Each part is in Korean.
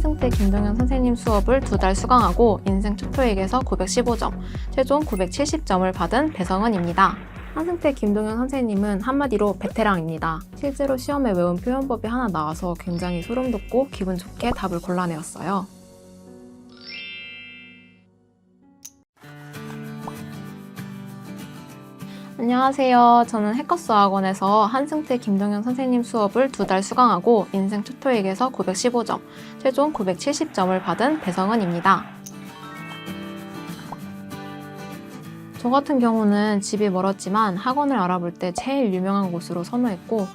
한승태 김동현 선생님 수업을 두 달 수강하고 인생 초토익에서 915점, 최종 970점을 받은 배성은입니다. 한승태 김동현 선생님은 한마디로 베테랑입니다. 실제로 시험에 외운 표현법이 하나 나와서 굉장히 소름 돋고 기분 좋게 답을 골라내었어요. 안녕하세요. 저는 해커스 학원에서 한승태 김동현 선생님 수업을 두 달 수강하고 인생 초토익에서 915점, 최종 970점을 받은 배성은입니다. 저 같은 경우는 집이 멀었지만 학원을 알아볼 때 제일 유명한 곳으로 선호했고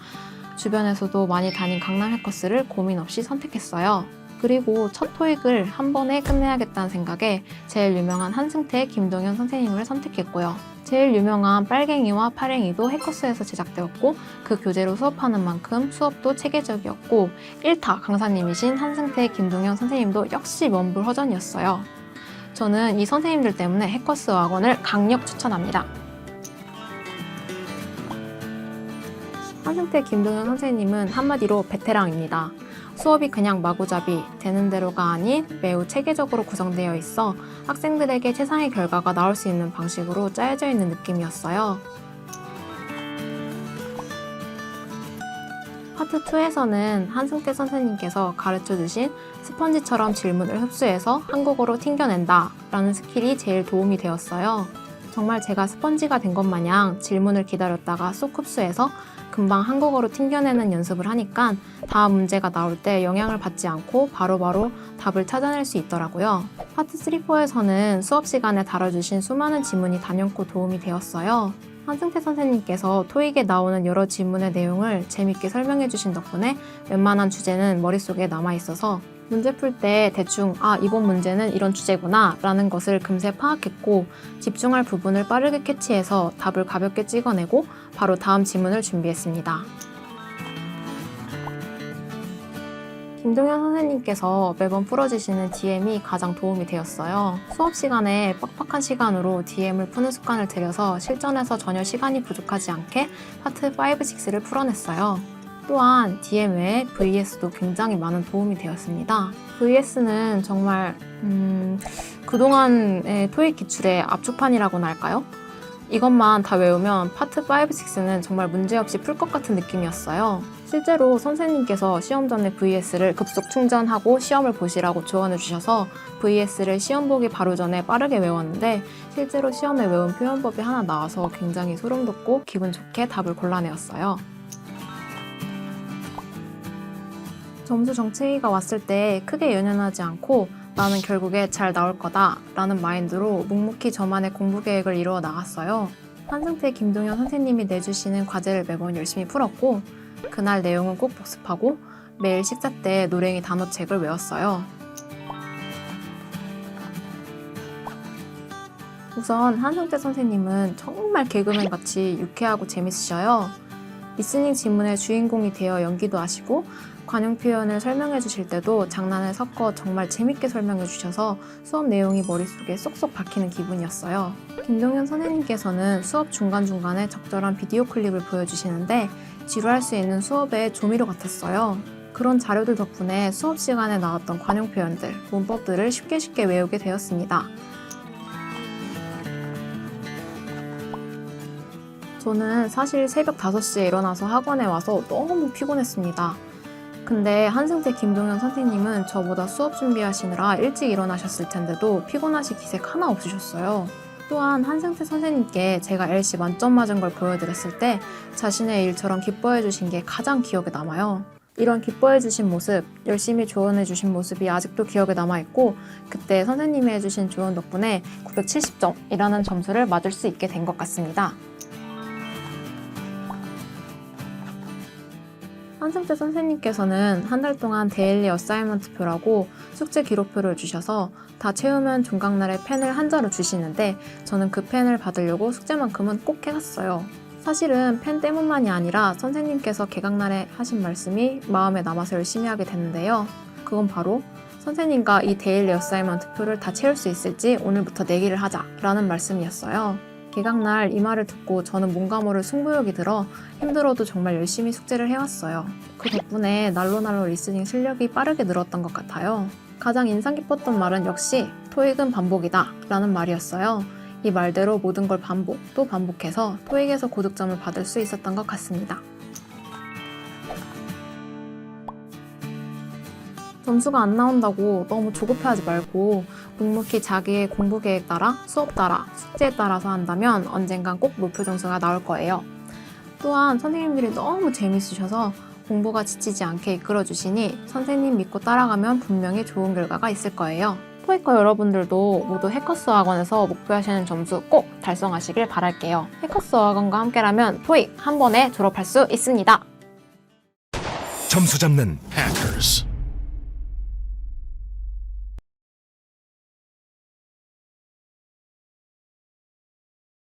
주변에서도 많이 다닌 강남 해커스를 고민 없이 선택했어요. 그리고 첫 토익을 한 번에 끝내야겠다는 생각에 제일 유명한 한승태 김동현 선생님을 선택했고요. 제일 유명한 빨갱이와 파랭이도 해커스에서 제작되었고 그 교재로 수업하는 만큼 수업도 체계적이었고 1타 강사님이신 한승태 김동현 선생님도 역시 명불허전이었어요. 저는 이 선생님들 때문에 해커스 학원을 강력 추천합니다. 한승태 김동현 선생님은 한마디로 베테랑입니다. 수업이 그냥 마구잡이 되는 대로가 아닌 매우 체계적으로 구성되어 있어 학생들에게 최상의 결과가 나올 수 있는 방식으로 짜여져 있는 느낌이었어요. 파트 2에서는 한승태 선생님께서 가르쳐 주신 스펀지처럼 질문을 흡수해서 한국어로 튕겨낸다 라는 스킬이 제일 도움이 되었어요. 정말 제가 스펀지가 된 것 마냥 질문을 기다렸다가 쏙 흡수해서 금방 한국어로 튕겨내는 연습을 하니까 다음 문제가 나올 때 영향을 받지 않고 바로 바로 답을 찾아낼 수 있더라고요. 파트 3, 4에서는 수업 시간에 다뤄주신 수많은 지문이 단연코 도움이 되었어요. 한승태 선생님께서 토익에 나오는 여러 지문의 내용을 재밌게 설명해 주신 덕분에 웬만한 주제는 머릿속에 남아 있어서 문제 풀 때 대충 아 이번 문제는 이런 주제구나 라는 것을 금세 파악했고 집중할 부분을 빠르게 캐치해서 답을 가볍게 찍어내고 바로 다음 지문을 준비했습니다. 김동현 선생님께서 매번 풀어주시는 DM이 가장 도움이 되었어요. 수업 시간에 빡빡한 시간으로 DM을 푸는 습관을 들여서 실전에서 전혀 시간이 부족하지 않게 파트 5, 6를 풀어냈어요. 또한 DM 외에 VS도 굉장히 많은 도움이 되었습니다. VS는 정말 음, 그동안의 토익 기출의 압축판이라고나 할까요? 이것만 다 외우면 파트 5, 6는 정말 문제없이 풀 것 같은 느낌이었어요. 실제로 선생님께서 시험 전에 VS를 급속 충전하고 시험을 보시라고 조언을 주셔서 VS를 시험 보기 바로 전에 빠르게 외웠는데 실제로 시험에 외운 표현법이 하나 나와서 굉장히 소름 돋고 기분 좋게 답을 골라내었어요. 점수 정체기가 왔을 때 크게 연연하지 않고 나는 결국에 잘 나올 거다 라는 마인드로 묵묵히 저만의 공부 계획을 이루어 나갔어요. 한승태 김동현 선생님이 내주시는 과제를 매번 열심히 풀었고 그날 내용은 꼭 복습하고 매일 식사 때 노랭이 단어책을 외웠어요. 우선 한승태 선생님은 정말 개그맨 같이 유쾌하고 재밌으셔요. 리스닝 지문의 주인공이 되어 연기도 하시고 관용 표현을 설명해 주실 때도 장난을 섞어 정말 재밌게 설명해 주셔서 수업 내용이 머릿속에 쏙쏙 박히는 기분이었어요. 김동현 선생님께서는 수업 중간중간에 적절한 비디오 클립을 보여주시는데 지루할 수 있는 수업의 조미료 같았어요. 그런 자료들 덕분에 수업 시간에 나왔던 관용 표현들, 문법들을 쉽게 쉽게 외우게 되었습니다. 저는 사실 새벽 5시에 일어나서 학원에 와서 너무 피곤했습니다. 근데 한승태 김동현 선생님은 저보다 수업 준비하시느라 일찍 일어나셨을 텐데도 피곤하시 기색 하나 없으셨어요. 또한 한승태 선생님께 제가 LC 만점 맞은 걸 보여드렸을 때 자신의 일처럼 기뻐해 주신 게 가장 기억에 남아요. 이런 기뻐해 주신 모습, 열심히 조언해 주신 모습이 아직도 기억에 남아 있고 그때 선생님이 해 주신 조언 덕분에 970점이라는 점수를 맞을 수 있게 된 것 같습니다. 한승태 선생님께서는 한 달 동안 데일리 어사이먼트표라고 숙제 기록표를 주셔서 다 채우면 종강날에 펜을 한 자루 주시는데 저는 그 펜을 받으려고 숙제만큼은 꼭 해갔어요. 사실은 펜 때문만이 아니라 선생님께서 개강날에 하신 말씀이 마음에 남아서 열심히 하게 됐는데요. 그건 바로 선생님과 이 데일리 어사이먼트 표를 다 채울 수 있을지 오늘부터 내기를 하자 라는 말씀이었어요. 개강날 이 말을 듣고 저는 뭔가 모를 승부욕이 들어 힘들어도 정말 열심히 숙제를 해왔어요. 그 덕분에 날로날로 리스닝 실력이 빠르게 늘었던 것 같아요. 가장 인상 깊었던 말은 역시 토익은 반복이다 라는 말이었어요. 이 말대로 모든 걸 반복 또 반복해서 토익에서 고득점을 받을 수 있었던 것 같습니다. 점수가 안 나온다고 너무 조급해하지 말고 묵묵히 자기의 공부 계획 따라 수업 따라 숙제에 따라서 한다면 언젠간 꼭 목표 점수가 나올 거예요. 또한 선생님들이 너무 재밌으셔서 공부가 지치지 않게 이끌어 주시니 선생님 믿고 따라가면 분명히 좋은 결과가 있을 거예요. 토익과 여러분들도 모두 해커스 학원에서 목표하시는 점수 꼭 달성하시길 바랄게요. 해커스 학원과 함께라면 토익 한 번에 졸업할 수 있습니다. 점수 잡는 Hackers.